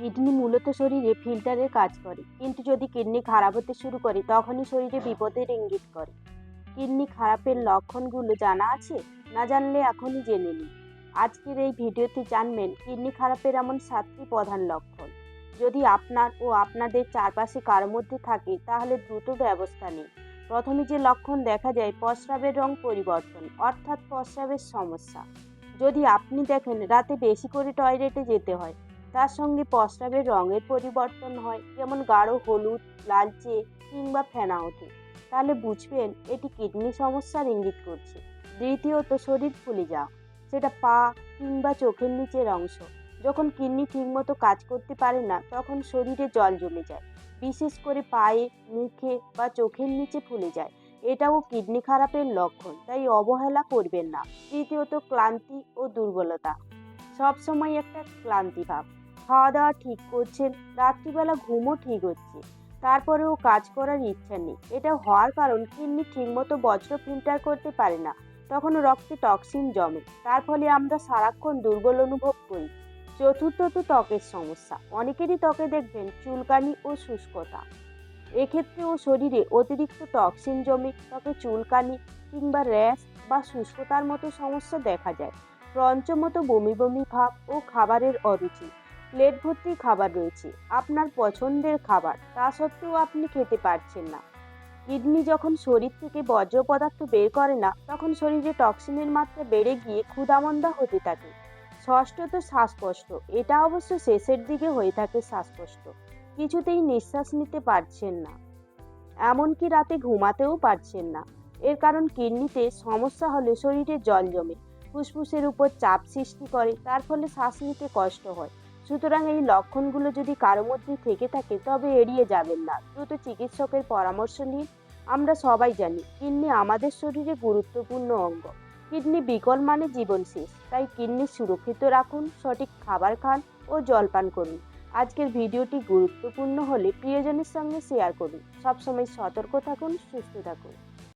Kidney মূলত শরীরে ফিল্টারের কাজ করে। কিন্তু যদি কিডনি খারাপ হতে শুরু করে, তখনই শরীরে বিপদের ইঙ্গিত করে। কিডনি খারাপের লক্ষণগুলো জানা আছে? না জানলে এখনই জেনে নিন। আজকের এই ভিডিওতে জানবেন, কিডনি খারাপের এমন সাতটি প্রধান লক্ষণ। যদি আপনার ও আপনাদের চারপাশে কারও মধ্যে থাকে, তাহলে দ্রুত ব্যবস্থা নিন। প্রথমে যে লক্ষণ দেখা যায়, প্রস্রাবের রং পরিবর্তন, অর্থাৎ প্রস্রাবের সমস্যা। যদি আপনি দেখেন, রাতে বেশি করে টয়লেটে যেতে হয় তার সঙ্গে প্রস্রাবের রঙের পরিবর্তন হয়, যেমন গাঢ় হলুদ, লালচে কিংবা ফেনা ওঠে। তাহলে বুঝবেন এটি কিডনি সমস্যার ইঙ্গিত করছে। দ্বিতীয়ত শরীর ফুলে যাওয়া, সেটা পা কিংবা চোখের নিচের অংশ। যখন কিডনি ঠিকমতো কাজ করতে পারে না, তখন শরীরে জল জমে যায়, বিশেষ করে পায়ে, মুখে বা চোখের নিচে ফুলে যায়। এটাও কিডনি খারাপের লক্ষণ, তাই অবহেলা করবেন না। তৃতীয়ত ক্লান্তি ও দুর্বলতা। সবসময় একটা ক্লান্তি ভাব। খাওয়া দাওয়া ঠিক করছেন, রাত্রিবেলা ঘুমও ঠিক হচ্ছে, তারপরেও কাজ করার ইচ্ছা নেই। এটা হওয়ার কারণ কিডনি ঠিকমতো বজ্র ফিল্টার করতে পারে না তখন রক্তে টক্সিন জমে, তার ফলে আমরা সারাক্ষণ দুর্বল অনুভব করি। চতুর্থত ত্বকের সমস্যা, অনেকেরই ত্বকে দেখবেন চুলকানি ও শুষ্কতা। এক্ষেত্রেও শরীরে অতিরিক্ত টক্সিন জমে, ত্বকে চুলকানি কিংবা র্যাশ বা শুষ্কতার মতো সমস্যা দেখা যায়। পঞ্চমত বমি বমি ভাব ও খাবারের অরুচি প্লেট ভর্তি খাবার রয়েছে, আপনার পছন্দের খাবার, তা সত্ত্বেও আপনি খেতে পারছেন না। কিডনি যখন শরীর থেকে বর্জ্য পদার্থ বের করে না, তখন শরীরে টক্সিনের মাত্রা বেড়ে গিয়ে ক্ষুধামন্দা হতে থাকে। ষষ্ঠত শ্বাসকষ্ট, এটা অবশ্য শেষের দিকে হয়ে থাকে শ্বাসকষ্ট। কিছুতেই নিঃশ্বাস নিতে পারছেন না। এমনকি রাতে ঘুমাতেও পারছেন না। এর কারণ কিডনিতে সমস্যা হলে শরীরে জল জমে, ফুসফুসের উপর চাপ সৃষ্টি করে, তার ফলে শ্বাস নিতে কষ্ট হয়। সুতরাং এই লক্ষণগুলো যদি কারও মধ্যে থেকে থাকে, তবে এড়িয়ে যাবেন না। দ্রুত চিকিৎসকের পরামর্শ নিন। আমরা সবাই জানি, কিডনি আমাদের শরীরে গুরুত্বপূর্ণ অঙ্গ। কিডনি বিকল মানে জীবন শেষ, তাই কিডনি সুরক্ষিত রাখুন, সঠিক খাবার খান ও জলপান করুন। আজকের ভিডিওটি গুরুত্বপূর্ণ হলে প্রিয়জনের সঙ্গে শেয়ার করুন। সবসময় সতর্ক থাকুন, সুস্থ থাকুন।